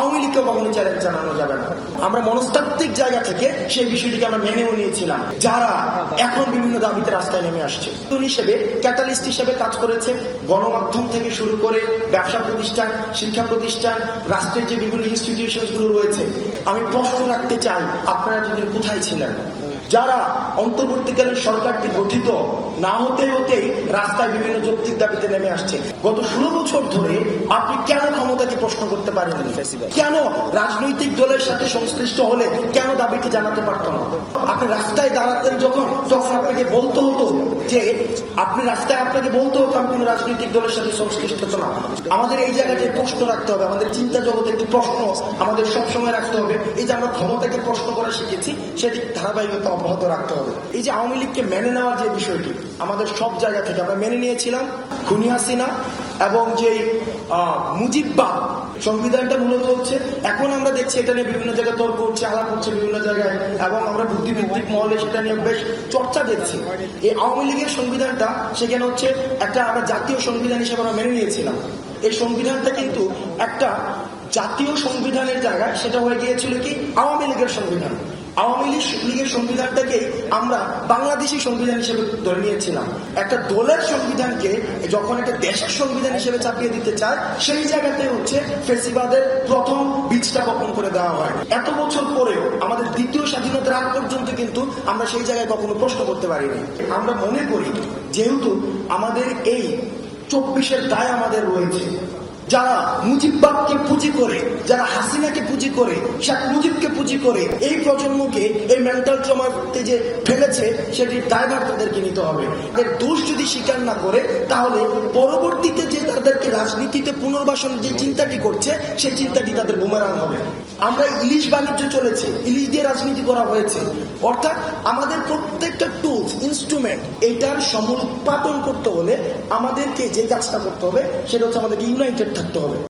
আওয়ামী লীগকে কখনো চ্যালেঞ্জ জানানো যাবে না। আমরা মনস্তাত্ত্বিক জায়গা থেকে সেই বিষয়টিকে আমরা মেনেও নিয়েছিলাম। যারা এখন বিভিন্ন দাবিতে রাস্তায় নেমে আসছে। হিসেবে ক্যাটালিস্ট হিসেবে কাজ করেছে গণমাধ্যম থেকে শুরু করে ব্যবসা প্রতিষ্ঠান, শিক্ষা প্রতিষ্ঠান, রাষ্ট্রের যে বিভিন্ন ইনস্টিটিউশনগুলো রয়েছে। আমি প্রশ্ন রাখতে চাই, আপনারা যদি কোথায় ছিলেন? যারা অন্তর্বর্তীকালীন সরকারটি গঠিত না হতে হতেই রাস্তায় বিভিন্ন যৌক্তিক দাবিতে নেমে আসছে। গত ষোলো বছর ধরে আপনি কেন ক্ষমতাকে প্রশ্ন করতে পারেন কেন রাজনৈতিক দলের সাথে সংশ্লিষ্ট হলে কেন দাবিটি জানাতে পারত না? আপনি রাস্তায় দাঁড়াতেন যখন, তখন আপনাকে বলতে হতো যে, আপনি রাস্তায় আপনাকে বলতে হতো আমি রাজনৈতিক দলের সাথে সংশ্লিষ্ট না। আমাদের এই জায়গাটায় প্রশ্ন রাখতে হবে, আমাদের চিন্তা জগতে একটি প্রশ্ন আমাদের সবসময় রাখতে হবে, এই যে আমরা ক্ষমতাকে প্রশ্ন করা শিখেছি, সেটি ধারাবাহিকতা অব্যাহত রাখতে হবে। এই যে আওয়ামী লীগকে মেনে নেওয়ার যে বিষয়টি, আমাদের সব জায়গা থেকে আমরা মেনে নিয়েছিলাম। খুনি হাসিনা এবং যে আহ, মুজিববাদ সংবিধানটা মূলত হচ্ছে এখন আমরা দেখছি এটা নিয়ে বিভিন্ন জায়গায় তর্ক হচ্ছে আলাপ হচ্ছে বিভিন্ন জায়গায় এবং আমরা বুদ্ধিভিত্তিক মহলে সেটা নিয়ে বেশ চর্চা দেখছি। এই আওয়ামী লীগের সংবিধানটা সেখানে হচ্ছে একটা আমরা জাতীয় সংবিধান হিসেবে আমরা মেনে নিয়েছিলাম। এই সংবিধানটা কিন্তু একটা জাতীয় সংবিধানের জায়গায় সেটা হয়ে গিয়েছিল কি? আওয়ামী লীগের সংবিধান। আওয়ামী লীগ লীগের সংবিধানটাকে আমরা বাংলাদেশি সংবিধান হিসেবে ধরে নিয়েছিলাম। একটা দলের সংবিধানকে যখন একটা দেশের সংবিধান হিসেবে চাপিয়ে দিতে চায়, সেই জায়গাতে হচ্ছে ফেসিবাদের প্রথম বীজটা বপন করে দেওয়া হয়। এত বছর পরেও আমাদের দ্বিতীয় স্বাধীনতার আগ পর্যন্ত কিন্তু আমরা সেই জায়গায় কখনো প্রশ্ন করতে পারিনি। আমরা মনে করি, যেহেতু আমাদের এই চব্বিশের দায় আমাদের রয়েছে যারা মুজিববাদকে পুঁজি করে, যারা হাসিনাকে পুঁজি করে, শেখ মুজিবকে পুঁজি করে, এই প্রজন্মকে, এই মেন্টাল ট্রমাতে যে ফেলেছে সেটির দায়ভার তাদেরকে নিতে হবে। এর দোষ যদি স্বীকার না করে, তাহলে পরবর্তীতে যে তাদেরকে রাজনীতিতে পুনর্বাসন যে চিন্তাটি করছে, সেই চিন্তাটি তাদের বুমেরাং হবে। আমরা ইলিশ বাণিজ্য চলেছে। ইলিশ দিয়ে রাজনীতি করা হয়েছে। অর্থাৎ আমাদের প্রত্যেকটা টুলস ইনস্ট্রুমেন্ট এটার সমুৎপাদন করতে হলে আমাদেরকে যে কাজটা করতে হবে, সেটা হচ্ছে আমাদেরকে ইউনাইটেড থাকতে হবে।